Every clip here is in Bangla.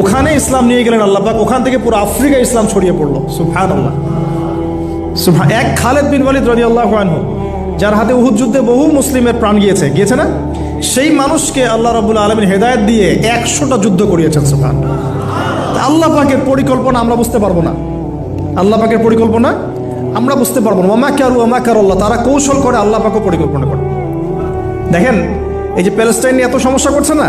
ওখানে ইসলাম নিয়ে গেলেন আল্লাহ পাক, ওখান থেকে পুরো আফ্রিকা ইসলাম ছড়িয়ে পড়ল। সুফান আল্লাহ সুবহান এক খালেদ বিন ওয়ালিদ রাদিয়াল্লাহু আনহু, যার হাতে উহুদ যুদ্ধে বহু মুসলিমের প্রাণ গিয়েছে। গিয়েছে না? সেই মানুষকে আল্লাহ রাব্বুল আলামিন হেদায়েত দিয়ে একশোটা যুদ্ধ করিয়েছেন তা আল্লাহ পাকের পরিকল্পনা আমরা বুঝতে পারব না। আল্লাহ পাকের পরিকল্পনা আমরা বুঝতে পারব না। ওমা কারু ওমা আল্লাহ তারা কৌশল করে আল্লাহ পাকও পরিকল্পনা করে। দেখেন, এই যে প্যালেস্টাইন নিয়ে এত সমস্যা করছে না?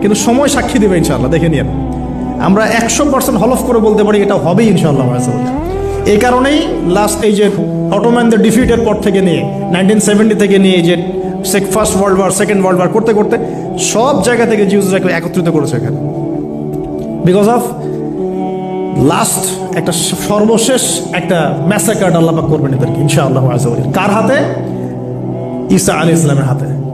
কিন্তু সময় সাক্ষী দেবে ইনশাল্লাহ দেখে নিন আমরা একশো পার্সেন্ট হলফ করে বলতে পারি এটা হবেই ইনশাল্লাহ এই কারণেই লাস্ট এই যে অটোম্যানদের ডিফিটের পর থেকে নিয়ে নাইনটিন সেভেন্টি থেকে নিয়ে যে first world war second world war করতে করতে সব জায়গা থেকে জিউজরাকে একত্রিত করেছে এখানে। বিকজ অফ লাস্ট একটা সর্বশেষ একটা ম্যাসাকার্ড আল্লাপাক করবেন এদেরকে, ইনশাআল্লাহ আজল কার হাতে? ঈসা আলী ইসলামের হাতে।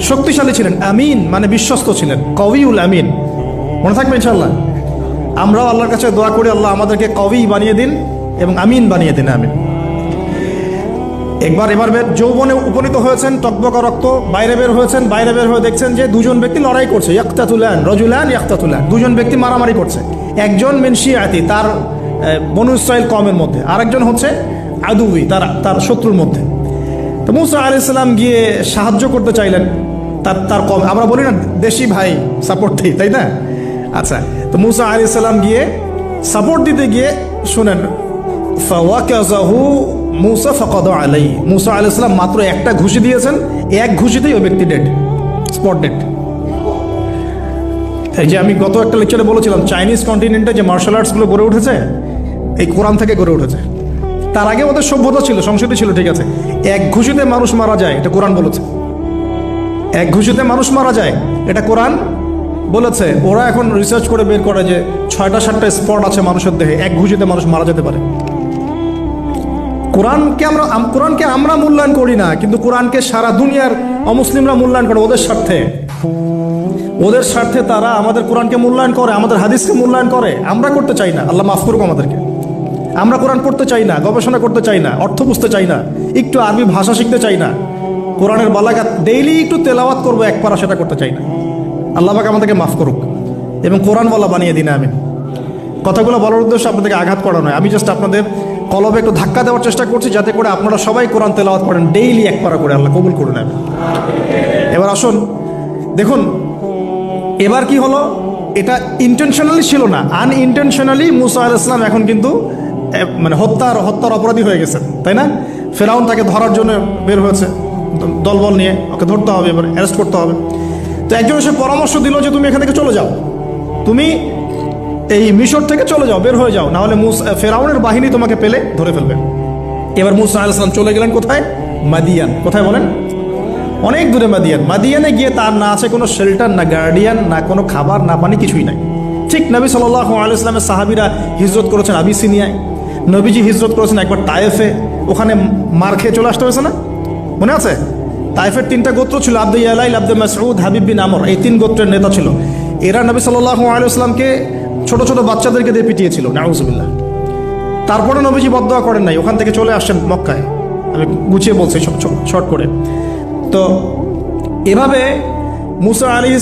শক্তিশালী ছিলেন, আমিন মানে বিশ্বস্ত ছিলেন, কবিউল আমিন। মনে থাকবে ইনশাল্লাহ আমরাও আল্লাহর কাছে দোয়া করি, আল্লাহ আমাদেরকে কবি বানিয়ে দিন এবং আমিন বানিয়ে দিন, আমিন। একবার এবার বের যৌবনে উপনীত হয়েছেন, টকবকা রক্ত বাইরে বের হয়েছেন, বাইরে বের হয়ে দেখছেন যে দুজন ব্যক্তি লড়াই করছে, ইয়াক্তাতুলান, রজুলান ইয়াক্তাতুলান। দুজন ব্যক্তি মারামারি করছে। একজন মেনশিয়াতি তার বনু কমের মধ্যে, আরেকজন হচ্ছে আদুবি, তার তার শত্রুর মধ্যে। তো মুসা আলি ইসলাম গিয়ে সাহায্য করতে চাইলেন। তার তার কম। আমরা বলি না দেশি ভাই সাপোর্ট দিই, তাই না? আচ্ছা তো মুসা আলি ইসলাম গিয়ে সাপোর্ট দিতে গিয়ে শোনেন, ফাওয়াকাজাহু মুসা ফাকাদ আলাই মুসা আলি ইসলাম মাত্র একটা ঘুষি দিয়েছেন, এক ঘুষিতেই ওই ব্যক্তি ডেড স্পট ডেড এই যে আমি গত একটা লেকচারে বলেছিলাম চাইনিজ কন্টিনেন্টে যে মার্শাল আর্টসগুলো গড়ে উঠেছে, এই কোরআন থেকে গড়ে উঠেছে। তার আগে ওদের সভ্যতা ছিল, সংস্কৃতি ছিল, ঠিক আছে। এক ঘুষিতে মানুষ মারা যায়, এটা কোরআন বলেছে। এক ঘুষিতে মানুষ মারা যায়। এটা কোরআন বলেছে। ওরা এখন রিসার্চ করে বের করে যে ছয়টা, সাতটা স্পট আছে মানুষের দেহে। এক ঘুষিতে মানুষ মারা যেতে পারে। কোরআনকে আমরা কোরআনকে আমরা মূল্যায়ন করি না, কিন্তু কোরআনকে সারা দুনিয়ার অমুসলিমরা মূল্যায়ন করে ওদের স্বার্থে। ওদের স্বার্থে তারা আমাদের কোরআনকে মূল্যায়ন করে, আমাদের হাদিসকে মূল্যায়ন করে। আমরা করতে চাই না। আল্লাহ মাফ করুক আমাদেরকে। আমরা কোরআন পড়তে চাই না, গবেষণা করতে চাই না, অর্থ বুঝতে চাই না, একটু আরবি ভাষা শিখতে চাই না। কোরআনের বালাগাত ডেইলি একটু তেলাওয়াত করব এক পারা সেটা করতে চাই না। আল্লাহ পাক আমাদেরকে মাফ করুক এবং কোরআন বলা বানিয়ে দিন আমি কথাগুলো বলার উদ্দেশ্য আপনাদেরকে আঘাত করা নয় আমি জাস্ট আপনাদের কলবে একটু ধাক্কা দেওয়ার চেষ্টা করছি, যাতে করে আপনারা সবাই কোরআন তেলাওয়াত করেন ডেইলি এক পারা করে। আল্লাহ কবুল করে নেন এবার আসুন, দেখুন, এবার কি হলো? এটা ইন্টেনশনালি ছিল না। আনইনটেনশনালি মুসা ইসলাম এখন কিন্তু মানে হত্যার হত্যার অপরাধী হয়ে গেছে তাই না? ফেরাউন তাকে ধরার জন্য বের হয়েছে। দলবল নিয়ে ওকে ধরতে হবে, এবার অ্যারেস্ট করতে হবে। তো একজন এসে পরামর্শ দিল যে, তুমি এখান থেকে চলে যাও। তুমি এই মিশর থেকে চলে যাও, বের হয়ে যাও। নাহলে মুস ফেরাউনের বাহিনী তোমাকে পেলে ধরে ফেলবে। এবার মুসা আলাইসালাম চলে গেলেন কোথায়? মাদিয়ান। কোথায় বলেন? অনেক দূরে মাদিয়ান। মাদিয়ানে গিয়ে তার না আছে কোনো শেল্টার না গার্ডিয়ান না কোনো খাবার, না পানি, কিছুই নাই। ঠিক নবী সাল্লাহ আলাইসলামের সাহাবিরা হিজরত করেছেন আবিসিনিয়ায়। নবীজি হিজরত করেছেন একবার তায়েফে। ওখানে মার খেয়ে চলে আসতে হয়েছে না? মনে আছে? তাইফের তিনটা গোত্র ছিল আব্দুল ইয়ালাইল আব্দুল মাসউদ, হাবিব বিন আমর। এই তিন গোত্রের নেতা ছিল। এরা নবী সাল্লাহ আলাইসলামকে ছোট ছোট বাচ্চাদেরকে দিয়ে পিটিয়েছিল। নাউজুবিল্লাহ। তারপরে নবীজি বদয়া করেন নাই। ওখান থেকে চলে আসছেন মক্কায়। আমি গুছিয়ে বলছি সব শর্ট করে। তো এভাবে মুসা আলী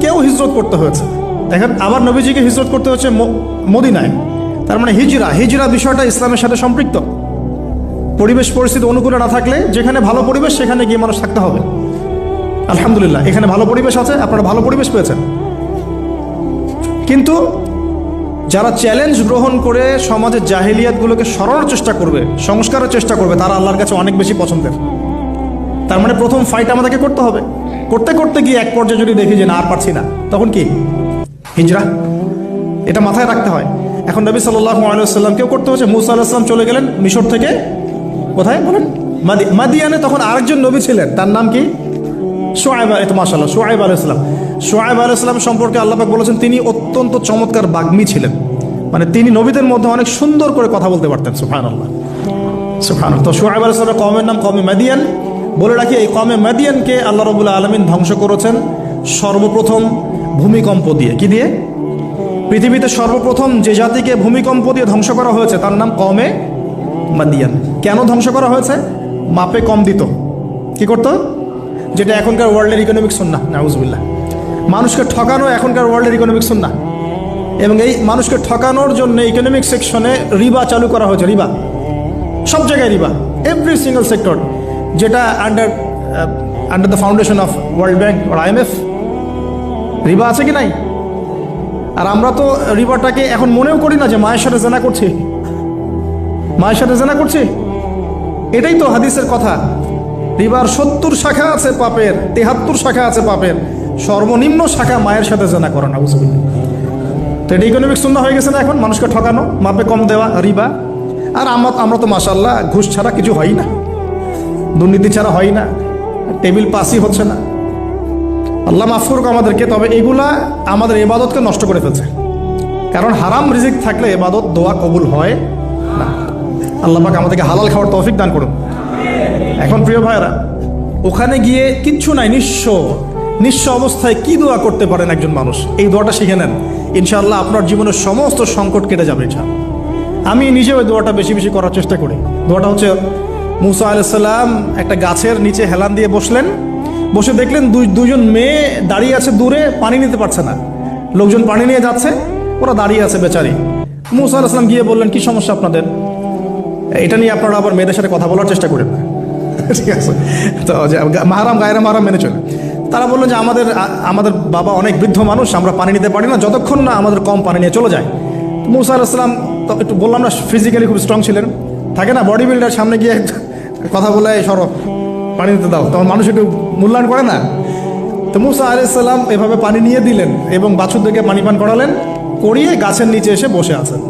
কেউ হিজরত করতে হয়েছে। দেখেন, আবার নবীজিকে হিজরত করতে হচ্ছে মদিনায়। তার মানে হিজরা। হিজরা বিষয়টা ইসলামের সাথে সম্পৃক্ত। পরিবেশ পরিস্থিতি অনুকূলে না থাকলে যেখানে ভালো পরিবেশ, সেখানে গিয়ে মানুষ থাকতে হবে। আলহামদুলিল্লাহ, এখানে ভালো পরিবেশ আছে, আপনারা ভালো পরিবেশ পেয়েছেন। কিন্তু যারা চ্যালেঞ্জ গ্রহণ করে সমাজের জাহিলিয়াতগুলোকে সরানোর চেষ্টা করবে, সংস্কারের চেষ্টা করবে, তারা আল্লাহর কাছে অনেক বেশি পছন্দের। তার মানে প্রথম ফাইট আমাদেরকে করতে হবে। করতে করতে গিয়ে এক পর্যায়ে যদি দেখি যে না, আর পারছি না, তখন কি? হিজরা। এটা মাথায় রাখতে হয়। এখন নবী সাল্লাহ আলাইসাল্লামকেও করতে হচ্ছে মুসা আলাহিসাম চলে গেলেন মিশর থেকে। কোথায় বলেন? মাদি মাদিয়ানে তখন আরেকজন নবী ছিলেন। তার নাম কি? সোয়াইব আলী মাসাল্লাহ সোয়াইব আলাইসলাম সোয়াইব আলাইসলাম সম্পর্কে আল্লাপাক বলেছেন, তিনি অত্যন্ত চমৎকার বাগ্মী ছিলেন। মানে তিনি নবীদের মধ্যে অনেক সুন্দর করে কথা বলতে পারতেন সুফান আল্লাহ সুফান তো সোয়াইব আলাইসলামের কমের নাম কমে মাদিয়ান। বলে রাখি, এই কমে মাদিয়ানকে আল্লাহ রবুল্লা আলমিন ধ্বংস করেছেন সর্বপ্রথম ভূমিকম্প দিয়ে। কি দিয়ে? পৃথিবীতে সর্বপ্রথম যে জাতিকে ভূমিকম্প দিয়ে ধ্বংস করা হয়েছে, তার নাম কমে মাদিয়ান। কেন ধ্বংস করা হয়েছে? মাপে কম দিত। কি করতো? যেটা এখনকার ওয়ার্ল্ডের ইকোনমিক শুন না নাউজবিল্লা মানুষকে ঠকানো এখনকার ওয়ার্ল্ডের ইকোনমিক শুন না এবং এই মানুষকে ঠকানোর জন্য ইকোনমিক সেকশনে রিবা চালু করা হয়েছে, রিবা। সব জায়গায় রিবা। এভরি সিঙ্গেল সেক্টর যেটা under under the foundation of World Bank IMF রিবা আছে কি নাই? আর আমরা তো রিবাটাকে এখন মনেও করি না যে মায়ের সাথে জেনা করছি। মায়ের সাথে জেনা করছি? এটাই তো হাদিসের কথা। রিবার সত্তর শাখা আছে পাপের, তেহাত্তর শাখা আছে পাপের। সর্বনিম্ন শাখা মায়ের সাথে জানা করে না বুঝবেন তো এটা ইকোনমিক শূন্য হয়ে গেছে না এখন? মানুষকে ঠকানো, মাপে কম দেওয়া, রিবা। আর আমরা আমরা তো মাসাল্লাহ ঘুষ ছাড়া কিছু হয় না। দুর্নীতি ছাড়া হয় না। টেবিল পাসই হচ্ছে না। আল্লাহ মাফ করুক আমাদেরকে, তবে এগুলা আমাদের এবাদতকে নষ্ট করে ফেলছে। কারণ হারাম রিজিক থাকলে এবাদত দোয়া কবুল হয় না। আল্লাহ পাক আমাদেরকে হালাল খাওয়ার তৌফিক দান করুন এখন প্রিয় ভাইরা ওখানে গিয়ে কিচ্ছু নাই, নিঃস্ব নিঃস্ব অবস্থায় কি দোয়া করতে পারেন একজন মানুষ? এই দোয়াটা শিখে নেন। ইনশাআল্লাহ আপনার জীবনের সমস্ত সংকট কেটে যাবে, ইনশাআল্লাহ। আমি নিজেও এই দোয়াটা বেশি বেশি করার চেষ্টা করি। দোয়াটা হচ্ছে, মুসা আলাইসাল্লাম একটা গাছের নিচে হেলান দিয়ে বসলেন। বসে দেখলেন দুই দুজন মেয়ে দাঁড়িয়ে আছে দূরে, পানি নিতে পারছে না। লোকজন পানি নিয়ে যাচ্ছে, ওরা দাঁড়িয়ে আছে বেচারি। মুসা আলাইসাল্লাম গিয়ে বললেন, কি সমস্যা আপনাদের? এটা নিয়ে আপনারা আবার মেয়েদের সাথে কথা বলার চেষ্টা করেন না। ঠিক আছে? তো মাহারাম, গায়রা মাহারাম মেনে চলে। তারা বলল যে আমাদের আমাদের বাবা অনেক বৃদ্ধ মানুষ, আমরা পানি নিতে পারি না, যতক্ষণ না আমাদের কম পানি নিয়ে চলে যায়। মুসা আলাইসলাম তো একটু বললাম না ফিজিক্যালি খুব স্ট্রং ছিলেন। থাকে না বডি বিল্ডার সামনে গিয়ে কথা বলে, "এই সরো পানি দিতে দাও। তখন মানুষ একটু মূল্যায়ন করে না। তো মুসা আলাইসাল্লাম এভাবে পানি নিয়ে দিলেন এবং বাছুর বাছুরদেরকে পানি পান করালেন, করিয়ে গাছের নিচে এসে বসে আছেন।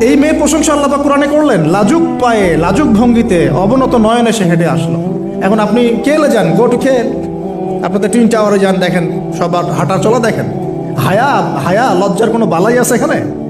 এই মেয়ে প্রশংসা আল্লাহ কোরআনে করলেন, লাজুক পায়ে, লাজুক ভঙ্গিতে, অবনত নয়নে সে হেঁটে আসলো। এখন আপনি কেলে যান? গোট খেল আপনাদের টুইন টাওয়ারে যান, দেখেন, সবার হাঁটা চলা দেখেন। হায়া হায়া, লজ্জার কোনো বালাই আছে এখানে?